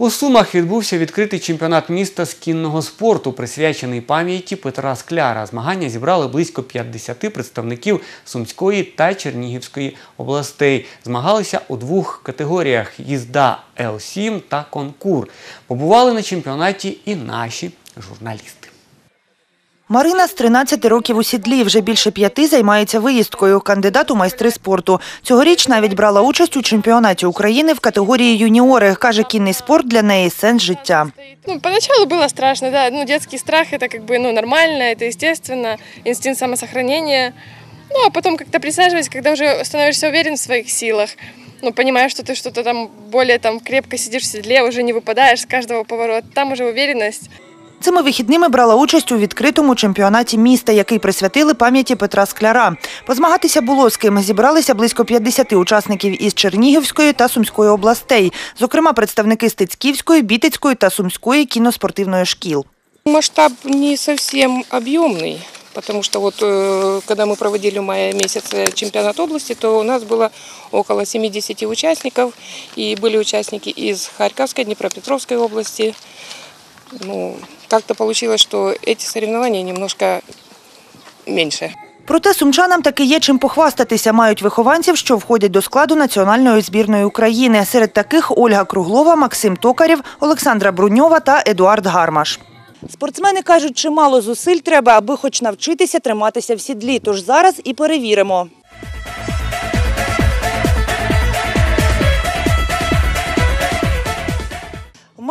У Сумах відбувся відкритий чемпіонат міста з кінного спорту, присвячений пам'яті Петра Скляра. Змагання зібрали близько 50 представників Сумської та Чернігівської областей. Змагалися у двох категоріях: їзда Л7 та конкур. Побували на чемпіонаті і наші журналісти. Марина з 13 років у сідлі, вже більше п'яти займається виїздкою, кандидат у майстри спорту. Цьогоріч навіть брала участь у чемпіонаті України в категорії юніори. Каже, кінний спорт для неї сенс життя. Ну, поначалу было страшно, да. Ну, детский страх это как бы ну, нормально, это естественно, инстинкт самосохранения. Ну, а потом как-то присаживаясь, когда уже становишься уверен в своих силах, ну, понимаешь, что ты что-то там более там крепко сидишь в седле, уже не выпадаешь с каждого поворота, там уже уверенность. Цими вихідними брала участь у відкритому чемпіонаті міста, який присвятили пам'яті Петра Скляра. Позмагатися було з ким. Зібралися близько 50 учасників із Чернігівської та Сумської областей, зокрема представники Стецьківської, Бітицької та Сумської кіноспортивної шкіл. Масштаб не совсем объемный, потому что вот э, когда мы проводили в мае месяце чемпионат области, то у нас было около 70 участников, и были участники из Харьковской, Днепропетровской области. Ну, как-то получилось, что эти соревнования немножко меньше. Проте сумчанам таки є чим похвастатися. Мають вихованців, що входять до складу національної збірної України. Серед таких Ольга Круглова, Максим Токарєв, Олександра Бруньова та Едуард Гармаш. Спортсмени кажуть, чимало зусиль треба, аби хоч навчитися триматися в сідлі. Тож зараз і перевіримо.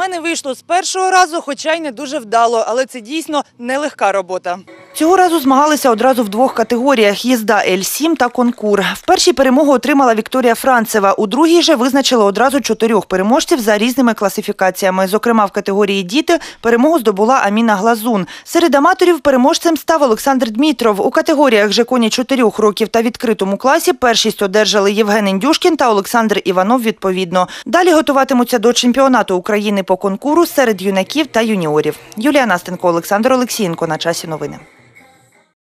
Мене вийшло з першого разу, хоча й не дуже вдало, але це дійсно нелегка робота. Цього разу змагалися одразу в двох категоріях – їзда Л-7 та конкур. В першій перемогу отримала Вікторія Францева, у другій же визначили одразу чотирьох переможців за різними класифікаціями. Зокрема, в категорії «Діти» перемогу здобула Аміна Глазун. Серед аматорів переможцем став Олександр Дмітров. У категоріях же коні чотирьох років та відкритому класі першість одержали Євген Індюшкін та Олександр Іванов відповідно. Далі готуватимуться до чемпіонату України по конкуру серед юнаків та юніорів. Юлія Настенко, Олександр Олексієнко. На часі новини.